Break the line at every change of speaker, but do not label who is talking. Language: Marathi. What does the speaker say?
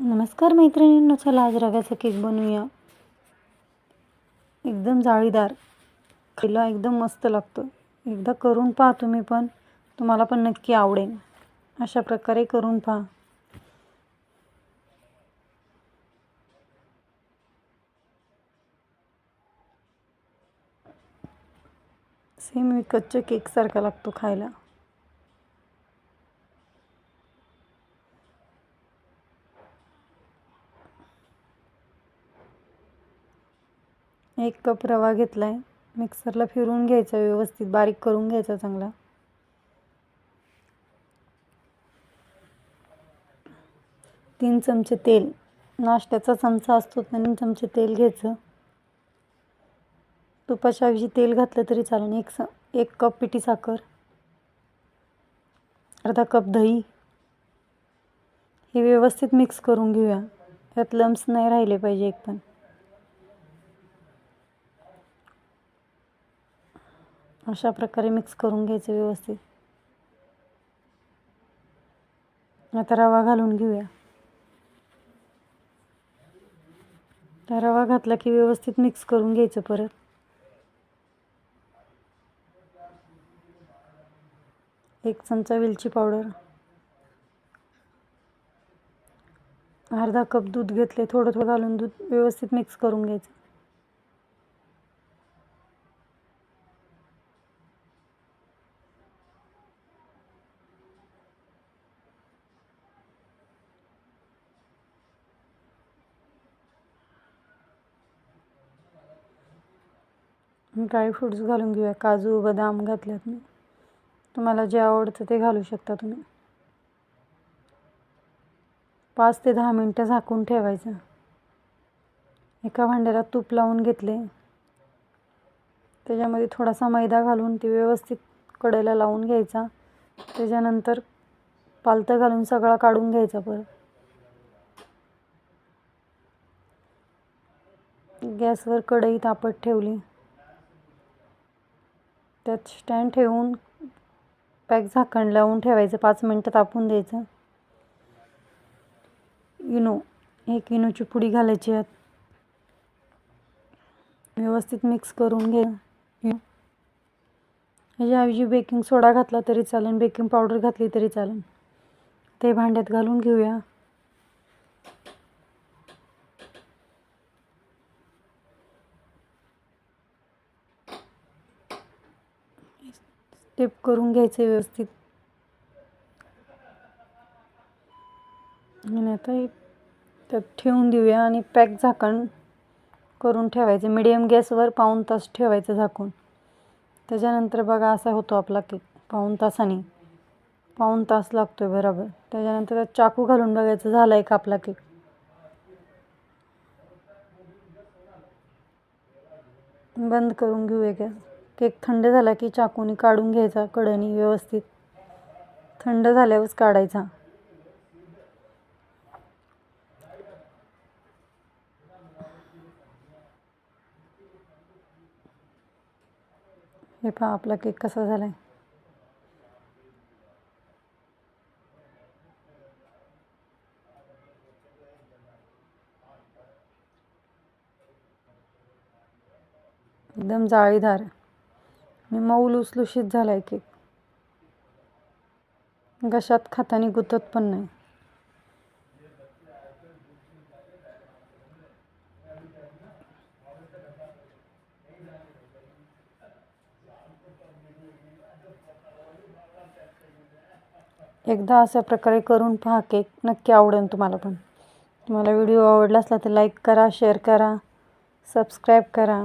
नमस्कार मैत्रिणींनो चला आज रव्याचा केक बनवूया. एकदम जाळीदार. खायला एकदम मस्त लागतो. एकदा करून पहा तुम्ही पण. तुम्हाला पण नक्की आवडेल. अशा प्रकारे करून पहा. सेम विकतच्या केकसारखा लागतो खायला. एक कप रवा घेतला आहे मिक्सरला फिरवून घ्यायचा व्यवस्थित बारीक करून घ्यायचा चांगला. तीन चमचे तेल. नाश्त्याचा चमचा असतो तीन चमचे तेल घ्यायचं. तुपाच्या ऐवजी तेल घातलं तरी चालेल. एक स एक कप पिठी साखर अर्धा कप दही. हे व्यवस्थित मिक्स करून घेऊया. यात लम्स नाही राहिले पाहिजे एक पण. अशा प्रकारे मिक्स करून घ्यायचं व्यवस्थित. आता रवा घालून घेऊया. तर रवा घातला की व्यवस्थित मिक्स करून घ्यायचं परत. एक चमचा वेलची पावडर. अर्धा कप दूध घेतले थोडं थोडं घालून दूध व्यवस्थित मिक्स करून घ्यायचं. ड्रायफ्रूट्स घालून घेऊया. काजू बदाम घातल्यात मी. तुम्हाला जे आवडतं ते घालू शकता तुम्ही. पाच ते दहा मिनटं झाकून ठेवायचं. एका भांड्याला तूप लावून घेतले. त्याच्यामध्ये थोडासा मैदा घालून ते व्यवस्थित कडेला लावून घ्यायचा. त्याच्यानंतर पालतं घालून सगळा काढून घ्यायचा परत. गॅसवर कढई तापत ठेवली. त्यात स्टँड ठेवून पॅक झाकण लावून ठेवायचं पाच मिनटं तापून द्यायचं. इनो एक इनोची पुडी घालायची यात व्यवस्थित मिक्स करून घे. ह्याच्याऐवजी बेकिंग सोडा घातला तरी चालेल बेकिंग पावडर घातली तरी चालेल. ते भांड्यात घालून घेऊया. स्टेप करून घ्यायचे व्यवस्थित. आणि आता एक त्यात ठेवून देऊया आणि पॅक झाकण करून ठेवायचं. मिडियम गॅसवर पाऊण तास ठेवायचं झाकून. त्याच्यानंतर बघा असा होतो आपला केक. पाऊण तासाने. पाऊण तास लागतो आहे बरोबर. त्याच्यानंतर त्यात चाकू घालून बघायचं झाला आहे का आपला केक. बंद करून घेऊया गॅस. केक थंड झाला की चाकूने काढून घ्यायचा कढणी व्यवस्थित. थंड झाल्यावरच काढायचा. हे पहा आपला केक कसा झाला आहे एकदम जाळीदार. मी मऊ लुसलुशीत झाला आहे केक घशात खातानी गुतत पण नाही. एकदा अशा प्रकारे करून पहा केक. नक्की आवडेल तुम्हाला पण. तुम्हाला व्हिडिओ आवडला असला तर लाईक करा शेअर करा सबस्क्राईब करा.